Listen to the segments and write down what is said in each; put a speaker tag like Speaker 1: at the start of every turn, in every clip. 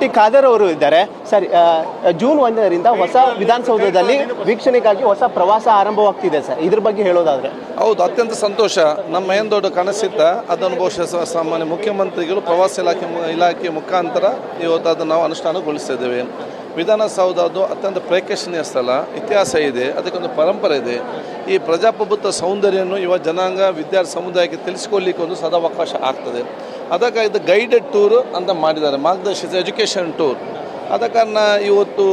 Speaker 1: T Khader ಅವರು ಇದ್ದಾರೆ. ಸರಿ ಜೂನ್ ಒಂದರಿಂದ ಹೊಸ ವಿಧಾನಸೌಧದಲ್ಲಿ ವೀಕ್ಷಣೆಗಾಗಿ ಹೊಸ ಪ್ರವಾಸ ಆರಂಭವಾಗ್ತಿದೆ ಸರ್. ಇದ್ರ ಬಗ್ಗೆ ಹೇಳೋದಾದ್ರೆ.
Speaker 2: ಹೌದು, ಅತ್ಯಂತ ಸಂತೋಷ. ನಮ್ಮ ಏನು ದೊಡ್ಡ ಕನಸಿದ್ದ ಅದನ್ನು ಬಹುಶಃ ಸಾಮಾನ್ಯ ಮುಖ್ಯಮಂತ್ರಿಗಳು ಪ್ರವಾಸ ಇಲಾಖೆ ಇಲಾಖೆ ಮುಖಾಂತರ ಇವತ್ತು ಅದನ್ನು ನಾವು ಅನುಷ್ಠಾನಗೊಳಿಸಿದ್ದೇವೆ. ವಿಧಾನಸೌಧ ಅದು ಅತ್ಯಂತ ಪ್ರೇಕ್ಷಣೀಯ ಸ್ಥಳ, ಇತಿಹಾಸ ಇದೆ, ಅದಕ್ಕೊಂದು ಪರಂಪರೆ ಇದೆ. ಈ ಪ್ರಜಾಪ್ರಭುತ್ವ ಸೌಂದರ್ಯವನ್ನು ಯುವ ಜನಾಂಗ, ವಿದ್ಯಾರ್ಥಿ ಸಮುದಾಯಕ್ಕೆ ತಿಳಿಸ್ಕೊಳ್ಳಿಕ್ಕೆ ಒಂದು ಸದಾವಕಾಶ ಆಗ್ತದೆ. ಅದಕ್ಕಾಗಿ ಇದು ಗೈಡೆಡ್ ಟೂರ್ ಅಂತ ಮಾಡಿದ್ದಾರೆ ಮಾರ್ಗದರ್ಶಿತ ಎಜುಕೇಷನ್ ಟೂರ್ ಅದಕ್ಕನ್ನ ಇವತ್ತು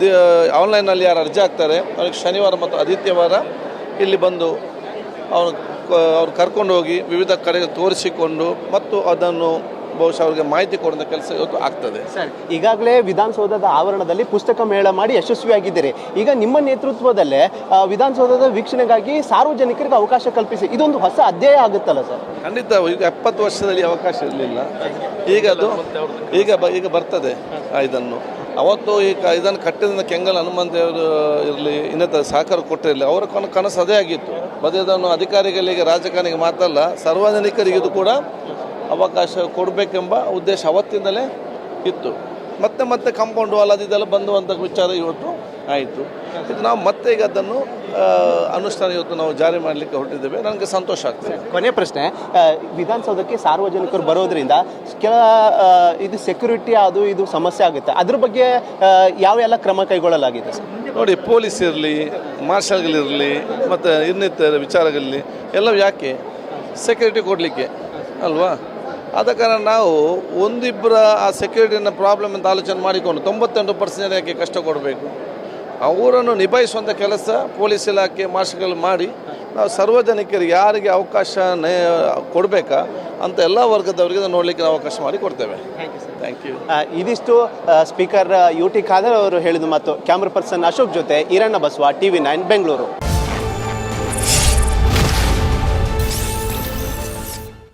Speaker 2: ದಿ- ಆನ್ಲೈನಲ್ಲಿ ಯಾರು ಅರ್ಜಿ ಹಾಕ್ತಾರೆ, ಅವ್ರಿಗೆ ಶನಿವಾರ ಮತ್ತು ಆದಿತ್ಯವಾರ ಇಲ್ಲಿ ಬಂದು ಅವನು ಅವ್ರು ಕರ್ಕೊಂಡು ಹೋಗಿ ವಿವಿಧ ಕಡೆ ತೋರಿಸಿಕೊಂಡು ಮತ್ತು ಅದನ್ನು ಬಹುಶಃ ಅವರಿಗೆ ಮಾಹಿತಿ ಕೊಡುವಂಥ ಕೆಲಸ ಇವತ್ತು ಆಗ್ತದೆ.
Speaker 1: ಸರ್ ಈಗಾಗಲೇ ವಿಧಾನಸೌಧದ ಆವರಣದಲ್ಲಿ ಪುಸ್ತಕ ಮೇಳ ಮಾಡಿ ಯಶಸ್ವಿಯಾಗಿದ್ದೀರಿ. ಈಗ ನಿಮ್ಮ ನೇತೃತ್ವದಲ್ಲೇ ಆ, ವಿಧಾನಸೌಧದ ವೀಕ್ಷಣೆಗಾಗಿ ಸಾರ್ವಜನಿಕರಿಗೆ ಅವಕಾಶ ಕಲ್ಪಿಸಿ. ಇದೊಂದು ಹೊಸ ಅಧ್ಯಾಯ ಆಗುತ್ತಲ್ಲ ಸರ್?
Speaker 2: ಖಂಡಿತ ಈಗ ಎಪ್ಪತ್ತು ವರ್ಷದಲ್ಲಿ ಅವಕಾಶ ಇರಲಿಲ್ಲ. ಈಗ ಅದು ಈಗ ಬ ಈಗ ಬರ್ತದೆ ಆ, ಇದನ್ನು. ಅವತ್ತು ಈ ಕ ಇದನ್ನು ಕಟ್ಟಿದ ಕೆಂಗಲ್ ಹನುಮಂತೇವರು ಇರಲಿ ಇನ್ನಿತರ ಸಹಕಾರ ಕೊಟ್ಟಿರಲಿ ಅವರ ಕನ ಕನಸು ಅದೇ ಆಗಿತ್ತು. ಬದಲಾದನ್ನು ಅಧಿಕಾರಿಗಳಿಗೆ ರಾಜಕಾರಣಿಗೆ ಮಾತ್ರ ಅಲ್ಲ ಸಾರ್ವಜನಿಕರಿಗೆ ಇದು ಕೂಡ ಅವಕಾಶ ಕೊಡಬೇಕೆಂಬ ಉದ್ದೇಶ ಅವತ್ತಿಂದಲೇ ಇತ್ತು. ಮತ್ತೆ ಮತ್ತೆ ಕಾಂಪೌಂಡ್ ವಾಲ್ ಅದಿದೆಲ್ಲ ಬಂದುವಂಥ ವಿಚಾರ ಇವತ್ತು ಆಯಿತು. ಇದು ನಾವು ಮತ್ತೆ ಈಗ ಅದನ್ನು ಅನುಷ್ಠಾನ ಇವತ್ತು ನಾವು ಜಾರಿ ಮಾಡಲಿಕ್ಕೆ ಹೊರಟಿದ್ದೇವೆ. ನನಗೆ ಸಂತೋಷ ಆಗ್ತದೆ.
Speaker 1: ಕೊನೆ ಪ್ರಶ್ನೆ ವಿಧಾನಸೌಧಕ್ಕೆ ಸಾರ್ವಜನಿಕರು ಬರೋದ್ರಿಂದ ಕೆಲ ಇದು ಸೆಕ್ಯೂರಿಟಿ ಅದು ಇದು ಸಮಸ್ಯೆ ಆಗುತ್ತೆ. ಅದ್ರ ಬಗ್ಗೆ ಯಾವೆಲ್ಲ ಯಾವ ಎಲ್ಲ ಕ್ರಮ ಕೈಗೊಳ್ಳಲಾಗಿದೆ ಸರ್?
Speaker 2: ನೋಡಿ ಪೊಲೀಸ್ ಇರಲಿ ಮಾರ್ಷಲ್ಗಳಿರಲಿ ಮತ್ತು ಇನ್ನಿತರ ವಿಚಾರಗಳಲ್ಲಿ ಎಲ್ಲ ಯಾಕೆ? ಸೆಕ್ಯೂರಿಟಿ ಕೊಡಲಿಕ್ಕೆ ಅಲ್ವಾ? ಆದ ಕಾರಣ ನಾವು ಒಂದಿಬ್ಬರ ಆ ಸೆಕ್ಯೂರಿಟಿನ ಪ್ರಾಬ್ಲಮ್ ಅಂತ ಆಲೋಚನೆ ಮಾಡಿಕೊಂಡು ತೊಂಬತ್ತೆಂಟು ಪರ್ಸೆಂಟ್ ಯಾಕೆ ಕಷ್ಟ ಕೊಡಬೇಕು? ಅವರನ್ನು ನಿಭಾಯಿಸುವಂಥ ಕೆಲಸ ಪೊಲೀಸ್ ಇಲಾಖೆ ಮಾಸ್ಟರ್ಗಳು ಮಾಡಿ ನಾವು ಸಾರ್ವಜನಿಕರಿಗೆ ಯಾರಿಗೆ ಅವಕಾಶ ಕೊಡಬೇಕಾ ಅಂತ ಎಲ್ಲ ವರ್ಗದವರಿಗೆ ನೋಡಲಿಕ್ಕೆ ನಾವು ಅವಕಾಶ ಮಾಡಿ ಕೊಡ್ತೇವೆ. ಥ್ಯಾಂಕ್ ಯು
Speaker 1: ಇದಿಷ್ಟು ಸ್ಪೀಕರ್ ಯು ಟಿ ಖಾದರ್ ಅವರು ಹೇಳಿದ ಮಾತು. ಕ್ಯಾಮ್ರಾ ಪರ್ಸನ್ ಅಶೋಕ್ ಜೊತೆ ಈರಣ್ಣ ಬಸವ ಟಿವಿ ನೈನ್ ಬೆಂಗಳೂರು.